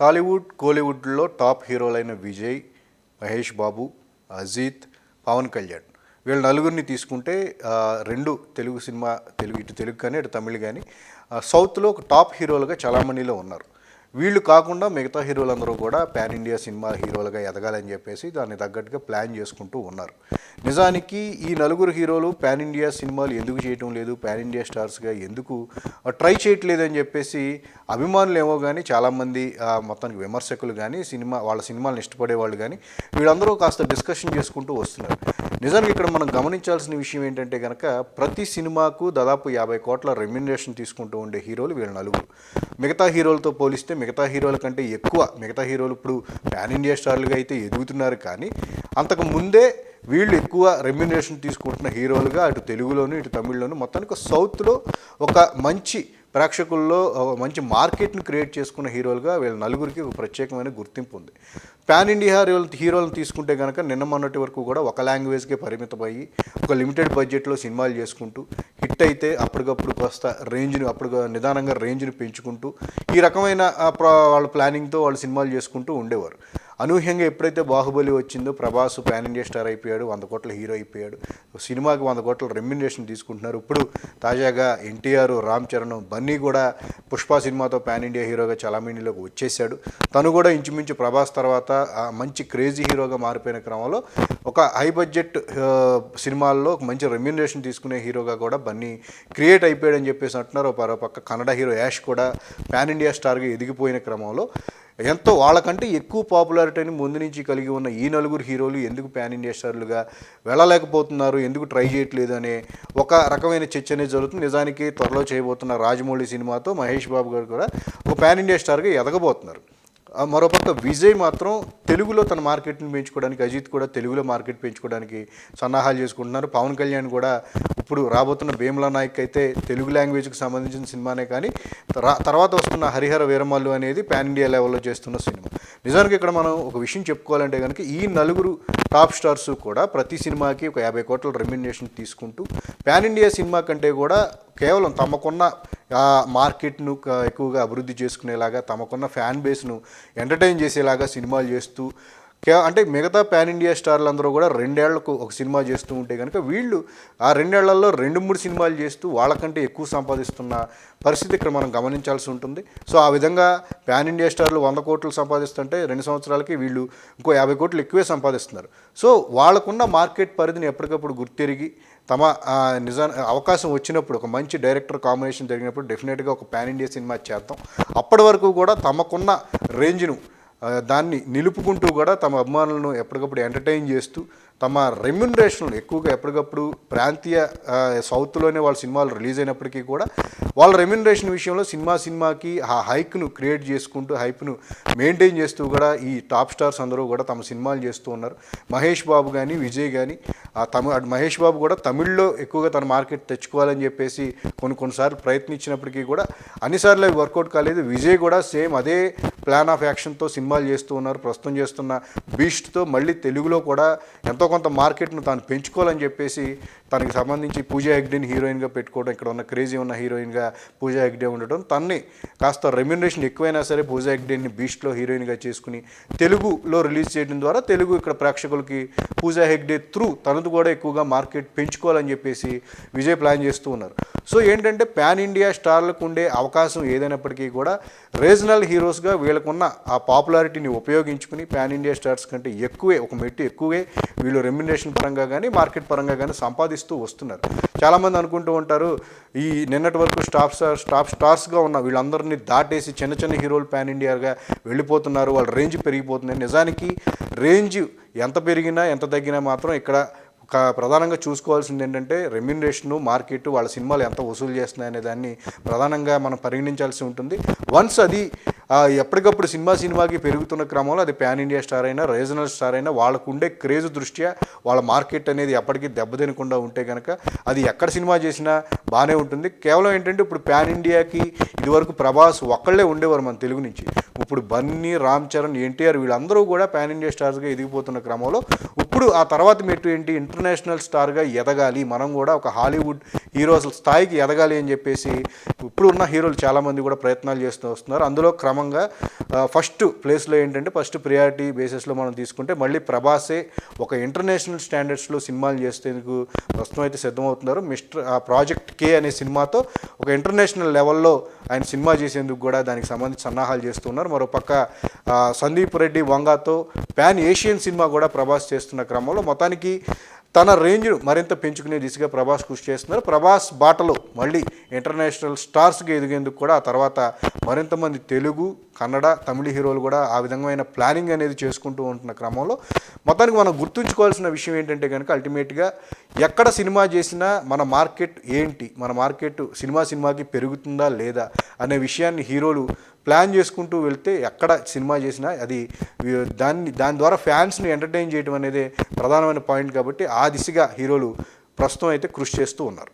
టాలీవుడ్ కోలీవుడ్లో టాప్ హీరోలైన విజయ్ మహేష్ బాబు అజిత్ పవన్ కళ్యాణ్. వీళ్ళ నలుగురిని తీసుకుంటే రెండు తెలుగు సినిమా తెలుగు ఇటు తెలుగు కానీ ఇటు తమిళ్ కానీ సౌత్లో ఒక టాప్ హీరోలుగా చాలామందిలో ఉన్నారు. వీళ్ళు కాకుండా మిగతా హీరోలందరూ కూడా పాన్ ఇండియా సినిమా హీరోలుగా ఎదగాలని చెప్పేసి దాన్ని తగ్గట్టుగా ప్లాన్ చేసుకుంటూ ఉన్నారు. నిజానికి ఈ నలుగురు హీరోలు పాన్ ఇండియా సినిమాలు ఎందుకు చేయటం లేదు పాన్ ఇండియా స్టార్స్గా ఎందుకు ట్రై చేయట్లేదు అని చెప్పేసి అభిమానులు ఏమో కానీ చాలామంది మొత్తానికి విమర్శకులు కానీ సినిమా వాళ్ళ సినిమాలను ఇష్టపడే వాళ్ళు కానీ వీళ్ళందరూ కాస్త డిస్కషన్ చేసుకుంటూ వస్తున్నారు. నిజానికి ఇక్కడ మనం గమనించాల్సిన విషయం ఏంటంటే కనుక ప్రతి సినిమాకు దాదాపు యాభై కోట్ల రెమ్యునరేషన్ తీసుకుంటూ ఉండే హీరోలు వీళ్ళ నలుగురు. మిగతా హీరోలతో పోలిస్తే మిగతా హీరోల కంటే ఎక్కువ మిగతా హీరోలు ఇప్పుడు పాన్ ఇండియా స్టార్లుగా అయితే ఎదుగుతున్నారు కానీ అంతకు ముందే వీళ్ళు ఎక్కువ రెమ్యునరేషన్ తీసుకుంటున్న హీరోలుగా అటు తెలుగులోను ఇటు తమిళ్ళోను మొత్తానికి సౌత్లో ఒక మంచి ప్రేక్షకుల్లో మంచి మార్కెట్ను క్రియేట్ చేసుకున్న హీరోలుగా వీళ్ళ నలుగురికి ఒక ప్రత్యేకమైన గుర్తింపు ఉంది. పాన్ ఇండియా హీరోలు హీరోలను తీసుకుంటే కనుక నిన్న మొన్నటి వరకు కూడా ఒక లాంగ్వేజ్కే పరిమితమయ్యి ఒక లిమిటెడ్ బడ్జెట్లో సినిమాలు చేసుకుంటూ హిట్ అయితే అప్పటికప్పుడు కాస్త రేంజ్ని అప్పుడు నిదానంగా రేంజ్ని పెంచుకుంటూ ఈ రకమైన వాళ్ళ ప్లానింగ్తో వాళ్ళు సినిమాలు చేసుకుంటూ ఉండేవారు. అనూహ్యంగా ఎప్పుడైతే బాహుబలి వచ్చిందో ప్రభాస్ పాన్ ఇండియా స్టార్ అయిపోయాడు వంద కోట్ల హీరో అయిపోయాడు. సినిమాకి వంద కోట్ల రెమ్యునరేషన్ తీసుకుంటున్నారు. ఇప్పుడు తాజాగా ఎన్టీఆర్ రామ్ చరణ్ బన్నీ కూడా పుష్ప సినిమాతో పాన్ ఇండియా హీరోగా చలామణిలోకి వచ్చేసాడు తను కూడా ఇంచుమించు ప్రభాస్ తర్వాత మంచి క్రేజీ హీరోగా మారిపోయిన క్రమంలో ఒక హై బడ్జెట్ సినిమాల్లో మంచి రెమ్యునరేషన్ తీసుకునే హీరోగా కూడా బన్నీ క్రియేట్ అయిపోయాడని చెప్పేసి అంటున్నారు. ఒక పక్క కన్నడ హీరో యాష్ కూడా పాన్ ఇండియా స్టార్గా ఎదిగిపోయిన క్రమంలో ఎంతో వాళ్ళకంటే ఎక్కువ పాపులారిటీని ముందు నుంచి కలిగి ఉన్న ఈ నలుగురు హీరోలు ఎందుకు ప్యాన్ ఇండియా స్టార్లుగా వెళ్ళలేకపోతున్నారు ఎందుకు ట్రై చేయట్లేదు అనే ఒక రకమైన చర్చ అనేది జరుగుతుంది. నిజానికి త్వరలో చేయబోతున్న రాజమౌళి సినిమాతో మహేష్ బాబు గారు కూడా ఒక ప్యాన్ ఇండియా స్టార్గా ఎదగబోతున్నారు. మరోపక్క విజయ్ మాత్రం తెలుగులో తన మార్కెట్ని పెంచుకోవడానికి అజిత్ కూడా తెలుగులో మార్కెట్ పెంచుకోవడానికి సన్నాహాలు చేసుకుంటున్నారు. పవన్ కళ్యాణ్ కూడా ఇప్పుడు రాబోతున్న భీమలా నాయక్ అయితే తెలుగు లాంగ్వేజ్కి సంబంధించిన సినిమానే కానీ తర్వాత వస్తున్న హరిహర వీరమల్లు అనేది పాన్ ఇండియా లెవెల్లో చేస్తున్న సినిమా. నిజానికి ఇక్కడ మనం ఒక విషయం చెప్పుకోవాలంటే కనుక ఈ నలుగురు టాప్ స్టార్స్ కూడా ప్రతి సినిమాకి ఒక యాభై కోట్ల రెమ్యునేషన్ తీసుకుంటూ పాన్ ఇండియా సినిమా కంటే కూడా కేవలం తమకున్న మార్కెట్ను ఎక్కువగా అభివృద్ధి చేసుకునేలాగా తమకున్న ఫ్యాన్ బేస్ను ఎంటర్టైన్ చేసేలాగా సినిమాలు చేస్తూ అంటే మిగతా పాన్ ఇండియా స్టార్లు అందరూ కూడా రెండేళ్ళకు ఒక సినిమా చేస్తూ ఉంటే కనుక వీళ్ళు ఆ రెండేళ్ళలో రెండు మూడు సినిమాలు చేస్తూ వాళ్ళకంటే ఎక్కువ సంపాదిస్తున్న పరిస్థితి ఇక్కడ మనం గమనించాల్సి ఉంటుంది. సో ఆ విధంగా పాన్ ఇండియా స్టార్లు వంద కోట్లు సంపాదిస్తుంటే రెండు సంవత్సరాలకి వీళ్ళు ఇంకో యాభై కోట్లు ఎక్కువే సంపాదిస్తున్నారు. సో వాళ్ళకున్న మార్కెట్ పరిధిని ఎప్పటికప్పుడు గుర్తిరిగి తమ నిజా అవకాశం వచ్చినప్పుడు ఒక మంచి డైరెక్టర్ కాంబినేషన్ జరిగినప్పుడు డెఫినెట్గా ఒక పాన్ ఇండియా సినిమా చేద్దాం. అప్పటి వరకు కూడా తమకున్న రేంజ్ను దాన్ని నిలుపుకుంటూ కూడా తమ అభిమానులను ఎప్పటికప్పుడు ఎంటర్టైన్ చేస్తూ తమ రెమ్యునరేషన్ ఎక్కువగా ఎప్పటికప్పుడు ప్రాంతీయ సౌత్లోనే వాళ్ళ సినిమాలు రిలీజ్ అయినప్పటికీ కూడా వాళ్ళ రెమ్యునరేషన్ విషయంలో సినిమా సినిమాకి ఆ హైక్ను క్రియేట్ చేసుకుంటూ హైప్ను మెయింటైన్ చేస్తూ కూడా ఈ టాప్ స్టార్స్ అందరూ కూడా తమ సినిమాలు చేస్తూ ఉన్నారు. మహేష్ బాబు కానీ విజయ్ కానీ ఆ తమిళ మహేష్ బాబు కూడా తమిళ్ళో ఎక్కువగా తన మార్కెట్ తెచ్చుకోవాలని చెప్పేసి కొన్ని కొన్నిసార్లు ప్రయత్నించినప్పటికీ కూడా అన్నిసార్లు అవి వర్కౌట్ కాలేదు. విజయ్ కూడా సేమ్ అదే ప్లాన్ ఆఫ్ యాక్షన్తో సినిమాలు చేస్తూ ఉన్నారు ప్రస్తుతం చేస్తున్న బీస్ట్తో మళ్ళీ తెలుగులో కూడా ఎంతో కొంత మార్కెట్ను తాను పెంచుకోవాలని చెప్పేసి తనకి సంబంధించి పూజా హెగ్డేని హీరోయిన్గా పెట్టుకోవడం ఇక్కడ ఉన్న క్రేజీ ఉన్న హీరోయిన్గా పూజా హెగ్డే ఉండటం తన్ని కాస్త రెమ్యునరేషన్ ఎక్కువైనా సరే పూజా హెగ్డేని బీస్ట్లో హీరోయిన్గా చేసుకుని తెలుగులో రిలీజ్ చేయడం ద్వారా తెలుగు ఇక్కడ ప్రేక్షకులకి పూజా హెగ్డే త్రూ తన తనది కూడా ఎక్కువగా మార్కెట్ పెంచుకోవాలని చెప్పేసి విజయ్ ప్లాన్ చేస్తూ ఉన్నారు. సో ఏంటంటే పాన్ ఇండియా స్టార్లకు ఉండే అవకాశం ఏదైనప్పటికీ కూడా రీజనల్ హీరోస్గా వీళ్ళకున్న ఆ పాపులారిటీని ఉపయోగించుకుని పాన్ ఇండియా స్టార్స్ కంటే ఎక్కువే ఒక మెట్టు ఎక్కువే వీళ్ళు రెమ్యునేషన్ పరంగా కానీ మార్కెట్ పరంగా కానీ సంపాదిస్తూ వస్తున్నారు. చాలామంది అనుకుంటూ ఉంటారు ఈ నిన్నటి వరకు స్టాప్ స్టార్ స్టాప్ స్టార్స్గా ఉన్న వీళ్ళందరినీ దాటేసి చిన్న చిన్న హీరోలు పాన్ ఇండియాగా వెళ్ళిపోతున్నారు. వాళ్ళ రేంజ్ పెరిగిపోతుంది. నిజానికి రేంజ్ ఎంత పెరిగినా ఎంత తగ్గినా మాత్రం ఇక్కడ ఒక ప్రధానంగా చూసుకోవాల్సింది ఏంటంటే రెమ్యునరేషను మార్కెట్ వాళ్ళ సినిమాలు ఎంత వసూలు చేస్తున్నాయి అనే దాన్ని ప్రధానంగా మనం పరిగణించాల్సి ఉంటుంది. వన్స్ అది ఎప్పటికప్పుడు సినిమా సినిమాకి పెరుగుతున్న క్రమంలో అది పాన్ ఇండియా స్టార్ అయినా రీజనల్ స్టార్ అయినా వాళ్ళకు ఉండే క్రేజ్ దృష్ట్యా వాళ్ళ మార్కెట్ అనేది ఎప్పటికీ దెబ్బతినకుండా ఉంటే కనుక అది ఎక్కడ సినిమా చేసినా బాగానే ఉంటుంది. కేవలం ఏంటంటే ఇప్పుడు పాన్ ఇండియాకి ఇదివరకు ప్రభాస్ ఒక్కళ్ళే ఉండేవారు మన తెలుగు నుంచి. ఇప్పుడు బన్నీ రామ్ చరణ్ ఎన్టీఆర్ వీళ్ళందరూ కూడా పాన్ ఇండియా స్టార్స్గా ఎదిగిపోతున్న క్రమంలో ఇప్పుడు ఆ తర్వాత మెట్టు ఏంటి? ఇంటర్నేషనల్ స్టార్గా ఎదగాలి. మనం కూడా ఒక హాలీవుడ్ హీరోస్ స్థాయికి ఎదగాలి అని చెప్పేసి ఇప్పుడు ఉన్న హీరోలు చాలామంది కూడా ప్రయత్నాలు చేస్తూ వస్తున్నారు. అందులో క్రమంగా ఫస్ట్ ప్లేస్లో ఏంటంటే ఫస్ట్ ప్రియారిటీ బేసిస్లో మనం తీసుకుంటే మళ్ళీ ప్రభాసే ఒక ఇంటర్నేషనల్ స్టాండర్డ్స్లో సినిమాలు చేసేందుకు ప్రస్తుతం అయితే సిద్ధమవుతున్నారు. మిస్టర్ ఆ ప్రాజెక్ట్ కే అనే సినిమాతో ఒక ఇంటర్నేషనల్ లెవెల్లో ఆయన సినిమా చేసేందుకు కూడా దానికి సంబంధించి సన్నాహాలు చేస్తున్నారు మరోపక్క సందీప్ రెడ్డి వంగాతో ప్యాన్ ఏషియన్ సినిమా కూడా ప్రభాస్ చేస్తున్న క్రమంలో మొత్తానికి తన రేంజ్ మరింత పెంచుకునే దిశగా ప్రభాస్ కృషి చేస్తున్నారు. ప్రభాస్ బాటలో మళ్ళీ ఇంటర్నేషనల్ స్టార్స్గా ఎదిగేందుకు కూడా ఆ తర్వాత మరింతమంది తెలుగు కన్నడ తమిళ హీరోలు కూడా ఆ విధమైన ప్లానింగ్ అనేది చేసుకుంటూ ఉంటున్న క్రమంలో మొత్తానికి మనం గుర్తుంచుకోవాల్సిన విషయం ఏంటంటే కనుక అల్టిమేట్గా ఎక్కడ సినిమా చేసినా మన మార్కెట్ ఏంటి? మన మార్కెట్ సినిమా సినిమాకి పెరుగుతుందా లేదా అనే విషయాన్ని హీరోలు ప్లాన్ చేసుకుంటూ వెళ్తే ఎక్కడ సినిమా చేసినా అది దాన్ని దాని ద్వారా ఫ్యాన్స్ని ఎంటర్టైన్ చేయడం అనేది ప్రధానమైన పాయింట్ కాబట్టి ఆ దిశగా హీరోలు ప్రస్తుతం అయితే కృషి చేస్తూ ఉన్నారు.